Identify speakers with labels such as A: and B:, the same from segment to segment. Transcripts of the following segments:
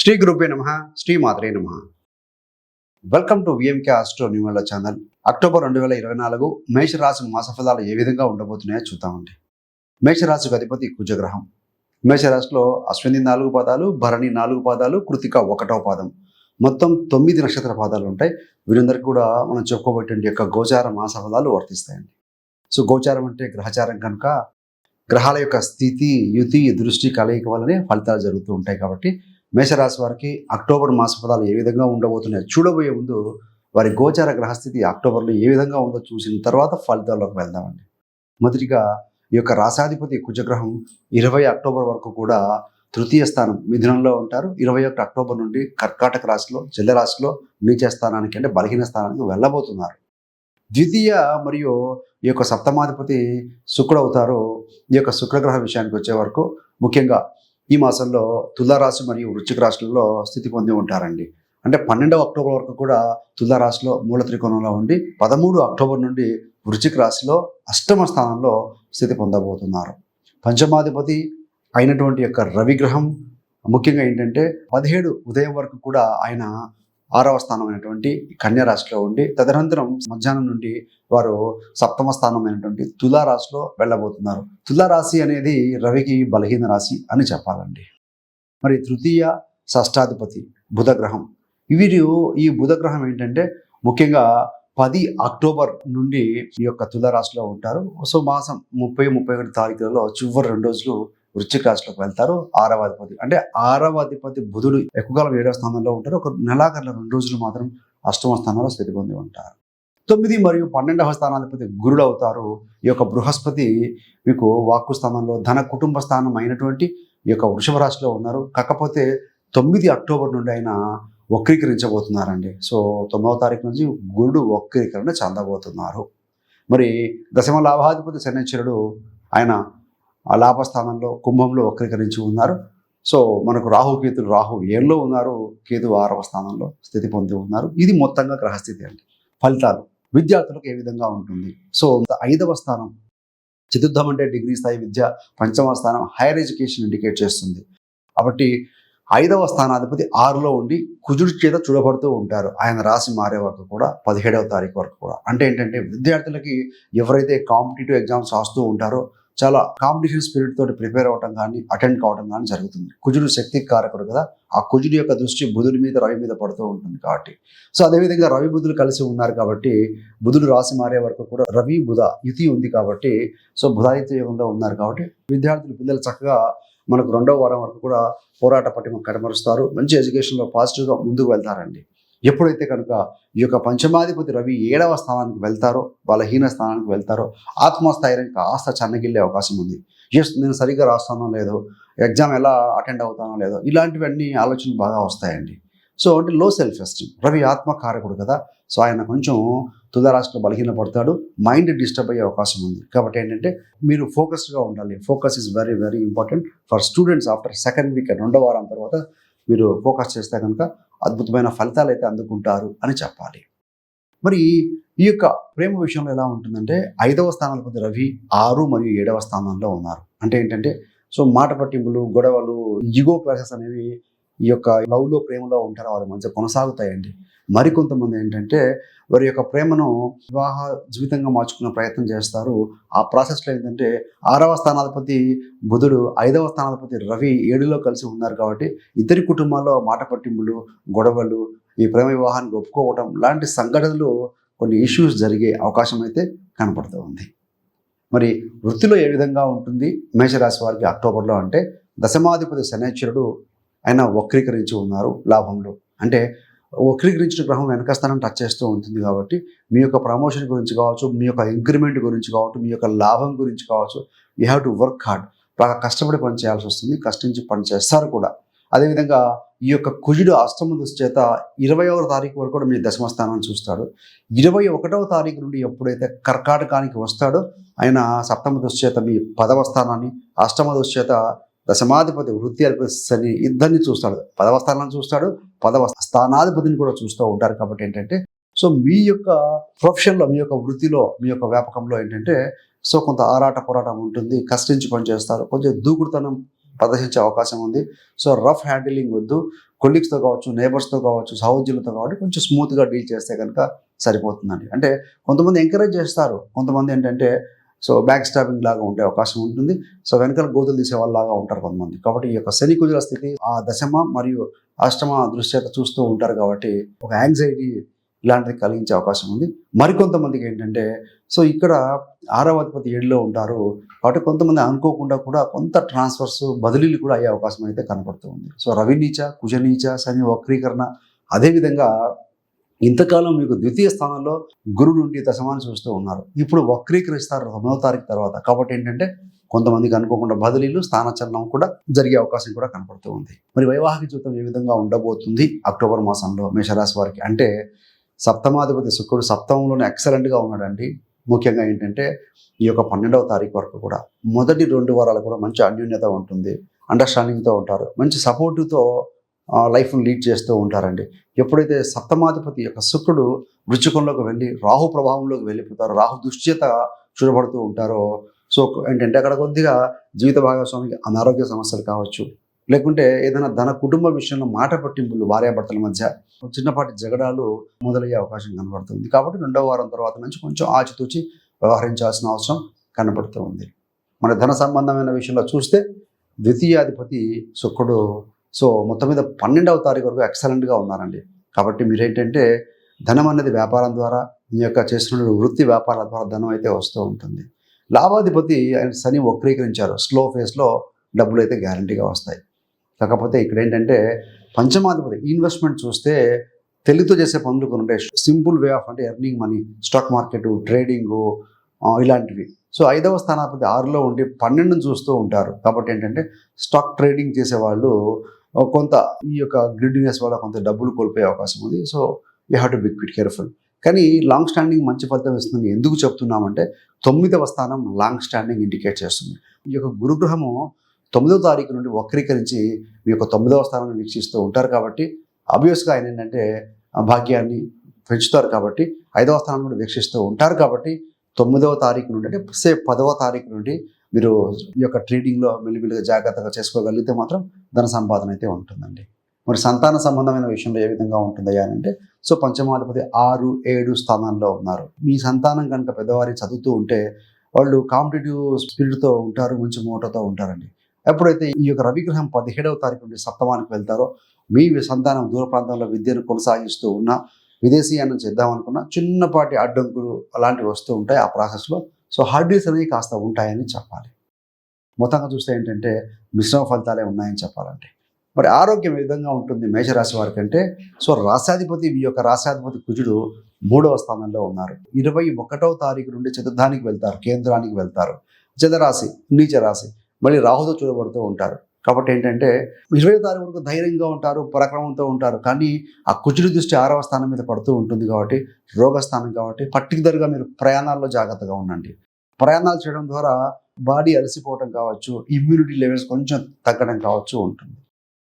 A: శ్రీ గురుపే నమ శ్రీ మాత్రే నమ. వెల్కమ్ టు విఎంకే ఆస్ట్రో న్యూమల్ల ఛానల్ అక్టోబర్ రెండు వేల ఇరవై నాలుగు మేషరాశి మాస ఫలాలు ఏ విధంగా ఉండబోతున్నాయో చూద్దామండి మేషరాశికి అధిపతి కుజగ్రహం. మేషరాశిలో అశ్విని నాలుగు పాదాలు భరణి నాలుగు పాదాలు కృతిక ఒకటో పాదం. మొత్తం తొమ్మిది నక్షత్ర పాదాలు ఉంటాయి. వీరందరికీ కూడా మనం చెప్పుకోబట్టి యొక్క గోచార మాస ఫలాలు వర్తిస్తాయండి. సో గోచారం అంటే గ్రహచారం కనుక గ్రహాల యొక్క స్థితి యుతి దృష్టి కలయిక వల్లనే ఫలితాలు జరుగుతూ ఉంటాయి కాబట్టి మేషరాశి వారికి అక్టోబర్ మాస ఫలాలు ఏ విధంగా ఉండబోతున్నాయి చూడబోయే ముందు వారి గోచార గ్రహస్థితి అక్టోబర్లో ఏ విధంగా ఉందో చూసిన తర్వాత ఫలితాల్లోకి వెళ్దామండి. మొదటిగా ఈ యొక్క రాసాధిపతి కుజగ్రహం ఇరవై అక్టోబర్ వరకు కూడా తృతీయ స్థానం మిథునంలో ఉంటారు. ఇరవై ఒకటి అక్టోబర్ నుండి కర్కాటక రాశిలో జల రాశిలో నీచ స్థానానికి అంటే బలహీన స్థానానికి వెళ్ళబోతున్నారు. ద్వితీయ మరియు ఈ యొక్క సప్తమాధిపతి శుక్రుడు అవుతారు. ఈ యొక్క శుక్రగ్రహ విషయానికి వచ్చే వరకు ముఖ్యంగా ఈ మాసంలో తులారాశి మరియు వృశ్చిక రాశులలో స్థితి పొంది ఉంటారండి. అంటే పన్నెండవ అక్టోబర్ వరకు కూడా తులారాశిలో మూల త్రికోణంలో ఉండి పదమూడు అక్టోబర్ నుండి వృశ్చిక రాశిలో అష్టమ స్థానంలో స్థితి పొందబోతున్నారు. పంచమాధిపతి అయినటువంటి యొక్క రవిగ్రహం ముఖ్యంగా ఏంటంటే పదిహేడు ఉదయం వరకు కూడా ఆయన ఆరవ స్థానమైనటువంటి కన్యారాశిలో ఉండి తదనంతరం మధ్యాహ్నం నుండి వారు సప్తమ స్థానమైనటువంటి తులారాశిలో వెళ్ళబోతున్నారు. తులారాశి అనేది రవికి బలహీన రాశి అని చెప్పాలండి. మరి తృతీయ షష్టాధిపతి బుధగ్రహం. వీరు ఈ బుధగ్రహం ఏంటంటే ముఖ్యంగా పది అక్టోబర్ నుండి ఈ యొక్క తులారాశిలో ఉంటారు. సో మాసం ముప్పై ముప్పై ఒకటి తారీఖులలో చివరి రెండు రోజులు వృశ్చిక రాశిలోకి వెళ్తారు ఆరవ అధిపతి అంటే ఆరవ అధిపతి బుధుడు ఎక్కువ కాలం ఏడవ స్థానంలో ఉంటారు. ఒక నెలాఖరుల రెండు రోజులు మాత్రం అష్టమ స్థానంలో స్థితి పొంది ఉంటారు. తొమ్మిది మరియు పన్నెండవ స్థానాధిపతి గురుడు అవుతారు. ఈ యొక్క బృహస్పతి మీకు వాక్కు స్థానంలో ధన కుటుంబ స్థానం అయినటువంటి ఈ యొక్క వృషభ రాశిలో ఉన్నారు. కాకపోతే తొమ్మిది అక్టోబర్ నుండి ఆయన వక్రీకరించబోతున్నారండి. సో తొమ్మిదవ తారీఖు నుంచి గురుడు వక్రీకరణ చెందబోతున్నారు. మరి దశమ లాభాధిపతి శనిచరుడు ఆయన ఆ లాభస్థానంలో కుంభంలో వక్రీకరించి ఉన్నారు. సో మనకు రాహు కేతులు రాహు ఏళ్ళలో ఉన్నారు. కేతు ఆరవ స్థానంలో స్థితి పొంది ఉన్నారు. ఇది మొత్తంగా గ్రహస్థితి అండి. ఫలితాలు. విద్యార్థులకు ఏ విధంగా ఉంటుంది? సో ఐదవ స్థానం చతుర్థం అంటే డిగ్రీ స్థాయి విద్య పంచమ స్థానం హైయర్ ఎడ్యుకేషన్ ఇండికేట్ చేస్తుంది. కాబట్టి ఐదవ స్థానాధిపతి ఆరులో ఉండి కుజుడి చేత చూడబడుతూ ఉంటారు. ఆయన రాసి మారే వరకు కూడా పదిహేడవ తారీఖు వరకు కూడా. అంటే ఏంటంటే విద్యార్థులకి ఎవరైతే కాంపిటేటివ్ ఎగ్జామ్స్ రాస్తూ ఉంటారో చాలా కాంపిటీషన్ స్పిరిట్ తోటి ప్రిపేర్ అవ్వడం కానీ అటెండ్ కావడం కానీ జరుగుతుంది. కుజుడు శక్తి కారకుడు కదా ఆ కుజుడి యొక్క దృష్టి బుధుడి మీద రవి మీద పడుతూ ఉంటుంది కాబట్టి. సో అదేవిధంగా రవి బుధులు కలిసి ఉన్నారు కాబట్టి బుధుడు రాసి మారే వరకు కూడా రవి బుధ యుతి ఉంది కాబట్టి సో బుధాదిత్య యుగంలో ఉన్నారు కాబట్టి విద్యార్థులు పిల్లలు చక్కగా మనకు రెండవ వారం వరకు కూడా పోరాట పట్టిమ కడమరుస్తారు మంచి ఎడ్యుకేషన్లో పాజిటివ్గా ముందుకు వెళ్తారండి. ఎప్పుడైతే కనుక ఈ యొక్క పంచమాధిపతి రవి ఏడవ స్థానానికి వెళ్తారో బలహీన స్థానానికి వెళ్తారో ఆత్మస్థైర్యం కాస్త చన్నగిల్లే అవకాశం ఉంది. ఎస్ నేను సరిగ్గా రాస్తానో లేదో ఎగ్జామ్ ఎలా అటెండ్ అవుతానో లేదో ఇలాంటివన్నీ ఆలోచనలు బాగా వస్తాయండి. సో అంటే లో సెల్ఫ్ ఎస్టీమ్ రవి ఆత్మకారకుడు కదా. సో ఆయన కొంచెం తులారాశిలో బలహీన పడతాడు మైండ్ డిస్టర్బ్ అయ్యే అవకాశం ఉంది. కాబట్టి ఏంటంటే మీరు ఫోకస్డ్గా ఉండాలి. Focus is very very important for students after second week రెండో వారం తర్వాత మీరు ఫోకస్ చేస్తే కనుక అద్భుతమైన ఫలితాలు అయితే అందుకుంటారు అని చెప్పాలి. మరి ఈ యొక్క ప్రేమ విషయంలో ఎలా ఉంటుందంటే ఐదవ స్థానాధిపతి రవి ఆరు మరియు ఏడవ స్థానంలో ఉన్నారు. అంటే ఏంటంటే సో మాట పట్టింపులు గొడవలు ఇగో క్లాసెస్ అనేవి ఈ యొక్క లవ్లో ప్రేమలో ఉంటారు? వారి మధ్య కొనసాగుతాయండి. మరికొంతమంది ఏంటంటే వారి యొక్క ప్రేమను వివాహ జీవితంగా మార్చుకునే ప్రయత్నం చేస్తారు. ఆ ప్రాసెస్లో ఏంటంటే ఆరవ స్థానాధిపతి బుధుడు ఐదవ స్థానాధిపతి రవి ఏడులో కలిసి ఉన్నారు కాబట్టి ఇద్దరి కుటుంబాల్లో మాట పట్టింపులు గొడవలు ఈ ప్రేమ వివాహానికి ఒప్పుకోవడం లాంటి సంఘటనలు కొన్ని ఇష్యూస్ జరిగే అవకాశం అయితే కనపడుతూ ఉంది. మరి వృత్తిలో ఏ విధంగా ఉంటుంది? మేషరాశి వారికి అక్టోబర్లో అంటే దశమాధిపతి శనేశ్వరుడు ఆయన వక్రీకరించి ఉన్నారు లాభంలో. అంటే వక్రీకరించిన గ్రహం వెనక స్థానం టచ్ చేస్తూ ఉంటుంది కాబట్టి మీ యొక్క ప్రమోషన్ గురించి కావచ్చు మీ యొక్క ఇంక్రిమెంట్ గురించి కావచ్చు మీ యొక్క లాభం గురించి కావచ్చు you have to work hard బాగా కష్టపడి పని చేయాల్సి వస్తుంది కష్టించి పని చేస్తారు కూడా. అదేవిధంగా ఈ యొక్క కుజుడు అష్టమ దృష్టి చేత ఇరవైవ తారీఖు వరకు కూడా మీ దశమ స్థానాన్ని చూస్తాడు. ఇరవై ఒకటవ తారీఖు నుండి ఎప్పుడైతే కర్కాటకానికి వస్తాడో ఆయన సప్తమ దృష్టి చేత మీ పదవ స్థానాన్ని అష్టమ దృష్టి చేత దశమాధిపతి వృత్తి అధిపతి ఇద్దరిని చూస్తాడు. పదవ స్థానాన్ని చూస్తాడు. పదవ స్థానాధిపతిని కూడా చూస్తూ ఉంటారు కాబట్టి ఏంటంటే సో మీ యొక్క ప్రొఫెషన్లో మీ యొక్క వృత్తిలో మీ యొక్క వ్యాపకంలో ఏంటంటే సో కొంత ఆరాట పోరాటం ఉంటుంది. కష్టించి పనిచేస్తారు కొంచెం దూకుడుతనం ప్రదర్శించే అవకాశం ఉంది. సో రఫ్ హ్యాండిలింగ్ వద్దు. కొలీగ్స్తో కావచ్చు నేబర్స్తో కావచ్చు సహోద్యులతో కాబట్టి కొంచెం స్మూత్గా డీల్ చేస్తే కనుక సరిపోతుందండి. అంటే కొంతమంది ఎంకరేజ్ చేస్తారు. కొంతమంది ఏంటంటే సో బ్యాక్ స్టాపింగ్ లాగా ఉండే అవకాశం ఉంటుంది. సో వెనకాల గోతులు తీసే వాళ్ళలాగా ఉంటారు కొంతమంది. కాబట్టి ఈ యొక్క శని కుజుల స్థితి ఆ దశమ మరియు అష్టమ దృశ్యత చూస్తూ ఉంటారు కాబట్టి ఒక యాంగ్జైటీ ఇలాంటిది కలిగించే అవకాశం ఉంది. మరికొంతమందికి ఏంటంటే సో ఇక్కడ ఆరవ అధిపతి ఏడులో ఉంటారు కాబట్టి కొంతమంది అనుకోకుండా కూడా కొంత ట్రాన్స్ఫర్స్ బదిలీలు కూడా అయ్యే అవకాశం అయితే కనపడుతూ ఉంది. సో రవి నీచ కుజనీచ శని వక్రీకరణ అదేవిధంగా ఇంతకాలం మీకు ద్వితీయ స్థానంలో గురు నుండి దశమాన్ని చూస్తూ ఉన్నారు. ఇప్పుడు వక్రీకరిస్తారు తొమ్మిదవ తారీఖు తర్వాత. కాబట్టి ఏంటంటే కొంతమందికి అనుకోకుండా బదిలీలు స్థానచలనం కూడా జరిగే అవకాశం కూడా కనపడుతూ ఉంది. మరి వైవాహిక జీవితం ఏ విధంగా ఉండబోతుంది అక్టోబర్ మాసంలో మేషరాశి వారికి? అంటే సప్తమాధిపతి శుక్రుడు సప్తమంలోనే ఎక్సలెంట్గా ఉన్నాడండి. ముఖ్యంగా ఏంటంటే ఈ యొక్క పన్నెండవ తారీఖు వరకు కూడా మొదటి రెండు వారాలు కూడా మంచి అన్యోన్యత ఉంటుంది. అండర్స్టాండింగ్తో ఉంటారు. మంచి సపోర్టుతో లైఫ్ను లీడ్ చేస్తూ ఉంటారండి. ఎప్పుడైతే సప్తమాధిపతి యొక్క శుక్రుడు వృచ్చికంలోకి వెళ్ళి రాహు ప్రభావంలోకి వెళ్ళిపోతారో రాహు దుశ్చేత చూడబడుతూ ఉంటారో సో ఏంటంటే అక్కడ కొద్దిగా జీవిత భాగస్వామికి అనారోగ్య సమస్యలు కావచ్చు. లేకుంటే ఏదైనా ధన కుటుంబ విషయంలో మాట పట్టింపులు భార్యాభర్తల మధ్య చిన్నపాటి జగడాలు మొదలయ్యే అవకాశం కనబడుతుంది. కాబట్టి రెండవ వారం తర్వాత నుంచి కొంచెం ఆచితూచి వ్యవహరించాల్సిన అవసరం కనబడుతూ ఉంది. మన ధన సంబంధమైన విషయంలో చూస్తే ద్వితీయాధిపతి శుక్రుడు సో మొత్తం మీద పన్నెండవ తారీఖు వరకు ఎక్సలెంట్గా ఉన్నారండి. కాబట్టి మీరేంటంటే ధనం అనేది వ్యాపారం ద్వారా మీ యొక్క చేసిన వృత్తి వ్యాపారాల ద్వారా ధనం అయితే వస్తూ ఉంటుంది. లాభాధిపతి ఆయన శని వక్రీకరించారు. స్లో ఫేస్లో డబ్బులు అయితే గ్యారంటీగా వస్తాయి. కాకపోతే ఇక్కడ ఏంటంటే పంచమాధిపతి ఇన్వెస్ట్మెంట్ చూస్తే తెలివితో చేసే పనులు కొన్ని ఉంటాయి. సింపుల్ వే ఆఫ్ అంటే earning money stock market trading ఇలాంటివి. సో ఐదవ స్థానాధిపతి ఆరులో ఉండి పన్నెండును చూస్తూ ఉంటారు. కాబట్టి ఏంటంటే స్టాక్ ట్రేడింగ్ చేసే వాళ్ళు కొంత ఈ యొక్క గ్రిడ్డినెస్ వల్ల కొంత డబ్బులు కోల్పోయే అవకాశం ఉంది. So you have to be quite careful కానీ లాంగ్ స్టాండింగ్ మంచి ఫలితం ఇస్తుంది ఎందుకు చెప్తున్నామంటే తొమ్మిదవ స్థానం లాంగ్ స్టాండింగ్ ఇండికేట్ చేస్తుంది. ఈ యొక్క గురుగ్రహము తొమ్మిదవ తారీఖు నుండి వక్రీకరించి మీ యొక్క తొమ్మిదవ స్థానాన్ని వీక్షిస్తూ ఉంటారు కాబట్టి అబ్వియస్గా ఆయన ఏంటంటే భాగ్యాన్ని పెంచుతారు కాబట్టి ఐదవ స్థానం నుండి వీక్షిస్తూ ఉంటారు కాబట్టి తొమ్మిదవ తారీఖు నుండి అంటే సే పదవ తారీఖు నుండి మీరు ఈ యొక్క ట్రేడింగ్లో మెల్లిమెల్లిగా జాగ్రత్తగా చేసుకోగలిగితే మాత్రం ధన సంపాదన అయితే ఉంటుందండి. మరి సంతాన సంబంధమైన విషయంలో ఏ విధంగా ఉంటుందయ్యా అని అంటే సో పంచమాధిపతి ఆరు ఏడు స్థానాల్లో ఉన్నారు. మీ సంతానం కనుక పెద్దవారి చదువుతూ ఉంటే వాళ్ళు కాంపిటేటివ్ స్పిరిట్తో ఉంటారు మంచి మూటతో ఉంటారండి. ఎప్పుడైతే ఈ యొక్క రవిగ్రహం పదిహేడవ తారీఖు నుండి సప్తమానికి వెళ్తారో మీ సంతానం దూర ప్రాంతంలో విద్యను కొనసాగిస్తూ ఉన్నా విదేశీయాన్ని చేద్దామనుకున్నా చిన్నపాటి అడ్డంకులు అలాంటివి వస్తూ ఉంటాయి ఆ ప్రాసెస్లో. సో హార్డ్నెస్ అనేవి కాస్త ఉంటాయని చెప్పాలి. మొత్తంగా చూస్తే ఏంటంటే మిశ్రమ ఫలితాలే ఉన్నాయని చెప్పాలంటే. మరి ఆరోగ్యం ఏ విధంగా ఉంటుంది మేషరాశి వారికి అంటే సో రాశాధిపతి మీ యొక్క రాశాధిపతి కుజుడు మూడవ స్థానంలో ఉన్నారు. ఇరవై ఒకటవ తారీఖు నుండి చతుర్థానికి వెళ్తారు కేంద్రానికి వెళ్తారు. చంద్రరాశి నీచ రాశి మళ్ళీ రాహుతో చూడబడుతూ ఉంటారు. కాబట్టి ఏంటంటే ఇరవై తారీఖు వరకు ధైర్యంగా ఉంటారు పరాక్రమంతో ఉంటారు. కానీ ఆ కుజుడి దృష్టి ఆరవ స్థానం మీద పడుతూ ఉంటుంది కాబట్టి రోగస్థానం కాబట్టి పర్టికులర్గా మీరు ప్రయాణాల్లో జాగ్రత్తగా ఉండండి. ప్రయాణాలు చేయడం ద్వారా బాడీ అలసిపోవడం కావచ్చు ఇమ్యూనిటీ లెవెల్స్ కొంచెం తగ్గడం కావచ్చు ఉంటుంది.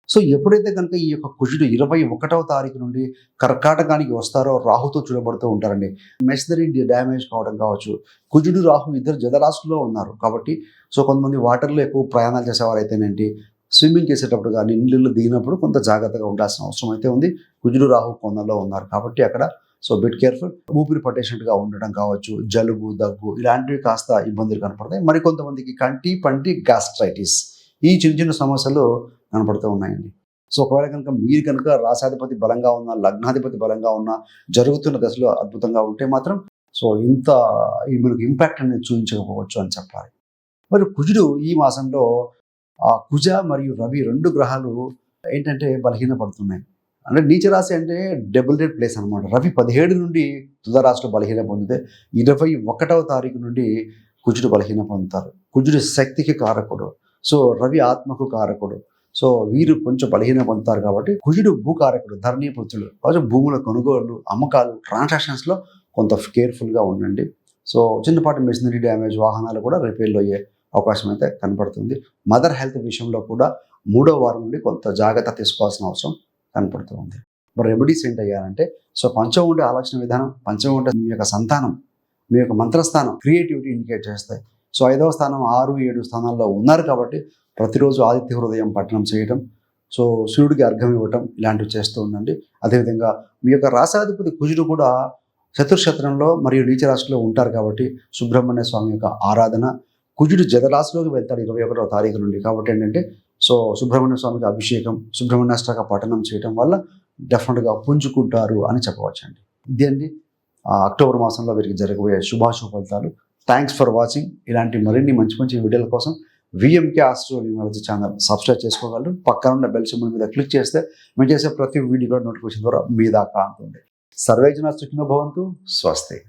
A: సో ఎప్పుడైతే కనుక ఈ యొక్క కుజుడు ఇరవై ఒకటవ తారీఖు నుండి కర్కాటకానికి వస్తారో రాహుతో చూడబడుతూ ఉంటారండి. మెషనరీ డ్యామేజ్ కావడం కావచ్చు. కుజుడు రాహు ఇద్దరు జలరాశుల్లో ఉన్నారు కాబట్టి సో కొంతమంది వాటర్లో ఎక్కువ ప్రయాణాలు చేసేవారు అయితేనేంటి స్విమ్మింగ్ చేసేటప్పుడు కానీ నీళ్ళు దిగినప్పుడు కొంత జాగ్రత్తగా ఉండాల్సిన అవసరం అయితే ఉంది. కుజుడు రాహు కొందల్లో ఉన్నారు కాబట్టి అక్కడ. So bit careful. ఊపిరి పట్టేసినట్టుగా ఉండడం కావచ్చు జలుబు దగ్గు ఇలాంటివి కాస్త ఇబ్బందులు కనపడతాయి. మరి కొంతమందికి కంటి పంటి గ్యాస్ట్రైటిస్ ఈ చిన్న చిన్న సమస్యలు కనపడుతూ ఉన్నాయండి. సో ఒకవేళ కనుక మీరు కనుక రాశాధిపతి బలంగా ఉన్న లగ్నాధిపతి బలంగా ఉన్న జరుగుతున్న దశలో అద్భుతంగా ఉంటే మాత్రం సో ఇంత ఈ మనకు ఇంపాక్ట్ అనేది చూపించకపోవచ్చు అని చెప్పాలి. మరి కుజుడు ఈ మాసంలో ఆ కుజ మరియు రవి రెండు గ్రహాలు ఏంటంటే బలహీనపడుతున్నాయి. అంటే నీచరాశి అంటే డబుల్ డెడ్ ప్లేస్ అనమాట రవి పదిహేడు నుండి తుదరాశిలో బలహీన పొందితే ఇరవై ఒకటవ తారీఖు నుండి కుజుడు బలహీన పొందుతారు. కుజుడు శక్తికి కారకుడు. సో రవి ఆత్మకు కారకుడు. సో వీరు కొంచెం బలహీన పొందుతారు కాబట్టి కుజుడు భూకారకుడు ధరణీపుత్రుడు. కాబట్టి భూముల కొనుగోలు అమ్మకాలు ట్రాన్సాక్షన్స్లో కొంత కేర్ఫుల్గా ఉండండి. సో చిన్నపాటి మెషినరీ డ్యామేజ్ వాహనాలు కూడా రిపేర్లు అయ్యే అవకాశం అయితే కనపడుతుంది. మదర్ హెల్త్ విషయంలో కూడా మూడో వారం నుండి కొంత జాగ్రత్త తీసుకోవాల్సిన అవసరం కనపడుతుంది. మరి రెమెడీస్ ఏంటి అయ్యారంటే సో పంచం ఉండే ఆలోచన విధానం పంచం ఉండే మీ యొక్క సంతానం మీ యొక్క మంత్రస్థానం క్రియేటివిటీ ఇండికేట్ చేస్తాయి. సో ఐదవ స్థానం ఆరు ఏడు స్థానాల్లో ఉన్నారు కాబట్టి ప్రతిరోజు ఆదిత్య హృదయం పఠనం చేయడం సో సూర్యుడికి అర్ఘం ఇవ్వటం ఇలాంటివి చేస్తూ ఉండండి. అదేవిధంగా మీ యొక్క రాసాధిపతి కుజుడు కూడా చతుర్క్షత్రంలో మరియు నీచరాశిలో ఉంటారు కాబట్టి సుబ్రహ్మణ్య స్వామి యొక్క ఆరాధన కుజుడు జదరాశిలోకి వెళ్తాడు ఇరవై ఒకటవ తారీఖు నుండి. కాబట్టి ఏంటంటే సో సుబ్రహ్మణ్య స్వామికి అభిషేకం సుబ్రహ్మణ్యాష్టక పఠనం చేయడం వల్ల డెఫినెట్గా పుంజుకుంటారు అని చెప్పవచ్చండి ఇది అండి. ఆ అక్టోబర్ మాసంలో వీరికి జరగబోయే శుభాశుభ ఫలితాలు. థ్యాంక్స్ ఫర్ వాచింగ్ ఇలాంటి మరిన్ని మంచి మంచి వీడియోల కోసం విఎంకే ఆస్ట్రో ఛానల్ సబ్స్క్రైబ్ చేసుకోగలరు. పక్కన ఉన్న బెల్ సింబల్ మీద క్లిక్ చేస్తే మేము చేసే ప్రతి వీడియో కూడా నోటిఫికేషన్ ద్వారా మీ దాకా ఉంటుంది సర్వేజన సుఖినో భవంతు. స్వస్తి.